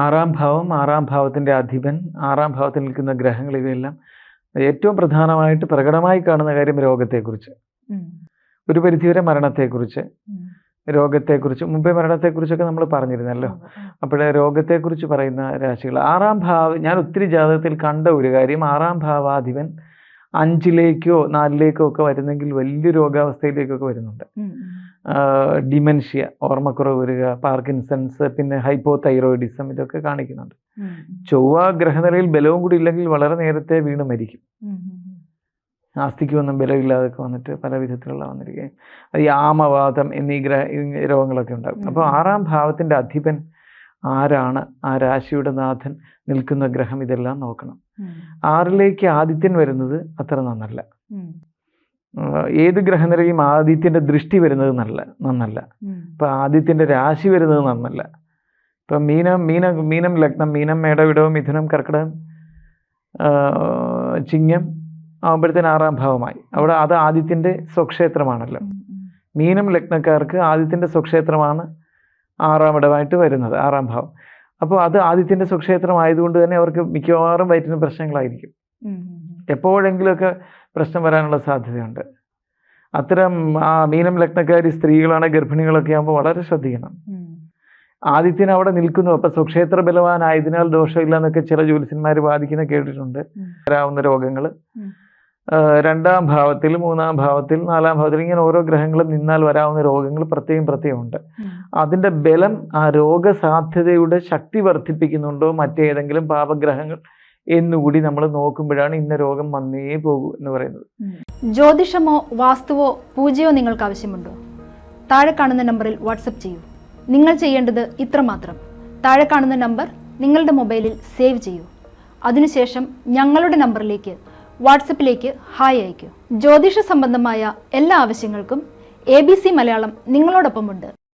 ആറാം ഭാവം ആറാം ഭാവത്തിന്റെ അധിപൻ ആറാം ഭാവത്തിൽ നിൽക്കുന്ന ഗ്രഹങ്ങൾ ഇവയെല്ലാം ഏറ്റവും പ്രധാനമായിട്ട് പ്രകടമായി കാണുന്ന കാര്യം രോഗത്തെക്കുറിച്ച്. ഒരു പരിധിവരെ മരണത്തെക്കുറിച്ച്. രോഗത്തെക്കുറിച്ച് മുമ്പേ മരണത്തെക്കുറിച്ചൊക്കെ നമ്മൾ പറഞ്ഞിരുന്നല്ലോ. അപ്പോഴേ രോഗത്തെക്കുറിച്ച് പറയുന്ന രാശികൾ. ആറാം ഭാവ ഞാൻ ഒത്തിരി ജാതകത്തിൽ കണ്ട ഒരു കാര്യം ആറാം ഭാവാധിപൻ അഞ്ചിലേക്കോ നാലിലേക്കോ ഒക്കെ വരുന്നെങ്കിൽ വലിയ രോഗാവസ്ഥയിലേക്കൊക്കെ വരുന്നുണ്ട്. ഡിമെൻഷ്യ ഓർമ്മക്കുറവ് വരിക പാർക്കിൻസൺസ് പിന്നെ ഹൈപ്പോ തൈറോയിഡിസം ഇതൊക്കെ കാണിക്കുന്നുണ്ട്. ചൊവ്വ ഗ്രഹനിലയിൽ ബലവും കൂടി ഇല്ലെങ്കിൽ വളരെ നേരത്തെ വീണ് മരിക്കും. ആസ്തിക്ക് വന്നും ബലമില്ലാതൊക്കെ വന്നിട്ട് പല വിധത്തിലുള്ള വന്നിരിക്കുകയും ഈ ആമവാദം എന്നീ ഗ്രഹ രോഗങ്ങളൊക്കെ ഉണ്ടാകും. അപ്പോൾ ആറാം ഭാവത്തിന്റെ അധിപൻ ആരാണ് ആ രാശിയുടെ നാഥൻ നിൽക്കുന്ന ഗ്രഹം ഇതെല്ലാം നോക്കണം. ആറിലേക്ക് ആദിത്യൻ വരുന്നത് അത്ര നന്നല്ല. ഏത് ഗ്രഹനിലയും ആദിത്യന്റെ ദൃഷ്ടി വരുന്നത് നല്ല നന്നല്ല. ഇപ്പൊ ആദിത്യന്റെ ആദിത്യന്റെ രാശി വരുന്നത് നന്നല്ല. ഇപ്പം മീനം മീന മീനം ലഗ്നം മീനം മേടവിടവും മിഥുനം കർക്കിടകം ചിങ്ങം ആകുമ്പോഴത്തേന് ആറാം ഭാവമായി. അവിടെ അത് ആദിത്യന്റെ സ്വക്ഷേത്രമാണല്ലോ. മീനം ലഗ്നക്കാർക്ക് ആദിത്യന്റെ സ്വക്ഷേത്രമാണ് ആറാം ഇടമായിട്ട് വരുന്നത് ആറാം ഭാവം. അപ്പോൾ അത് ആദിത്യന്റെ സുക്ഷേത്രം ആയതുകൊണ്ട് തന്നെ അവർക്ക് മിക്കവാറും വയറ്റിന് പ്രശ്നങ്ങളായിരിക്കും. എപ്പോഴെങ്കിലുമൊക്കെ പ്രശ്നം വരാനുള്ള സാധ്യതയുണ്ട്. അത്തരം ആ മീനം ലഗ്നക്കാരി സ്ത്രീകളാണ് ഗർഭിണികളൊക്കെ ആകുമ്പോൾ വളരെ ശ്രദ്ധിക്കണം. ആദിത്യൻ അവിടെ നിൽക്കുന്നു. അപ്പൊ സുക്ഷേത്ര ബലവാനായതിനാൽ ദോഷമില്ല എന്നൊക്കെ ചില ജ്യോത്സ്യന്മാർ വാദിക്കുന്ന കേട്ടിട്ടുണ്ട്. വരാവുന്ന രോഗങ്ങൾ രണ്ടാം ഭാവത്തിൽ മൂന്നാം ഭാവത്തിൽ നാലാം ഭാവത്തിൽ ഇങ്ങനെ ഓരോ ഗ്രഹങ്ങളും നിന്നാൽ വരാവുന്ന രോഗങ്ങൾ പ്രത്യേകം പ്രത്യേകം അതിന്റെ ബലം ആ രോഗസാധ്യതയുടെ ശക്തി വർദ്ധിപ്പിക്കുന്നുണ്ടോ മറ്റേതെങ്കിലും പാപഗ്രഹങ്ങൾ എന്നുകൂടി നമ്മൾ നോക്കുമ്പോഴാണ് ഇന്ന രോഗം വന്നേ പോകൂ എന്ന് പറയുന്നത്. ജ്യോതിഷമോ വാസ്തുവോ പൂജയോ നിങ്ങൾക്ക് ആവശ്യമുണ്ടോ? താഴെ കാണുന്ന നമ്പറിൽ വാട്സപ്പ് ചെയ്യൂ. നിങ്ങൾ ചെയ്യേണ്ടത് ഇത്രമാത്രം താഴെ കാണുന്ന നമ്പർ നിങ്ങളുടെ മൊബൈലിൽ സേവ് ചെയ്യൂ. അതിനുശേഷം ഞങ്ങളുടെ നമ്പറിലേക്ക് വാട്സപ്പിലേക്ക് ഹായ് അയക്കൂ ജ്യോതിഷ സംബന്ധമായ എല്ലാ ആവശ്യങ്ങൾക്കും എ ബി സി മലയാളം നിങ്ങളോടൊപ്പമുണ്ട്.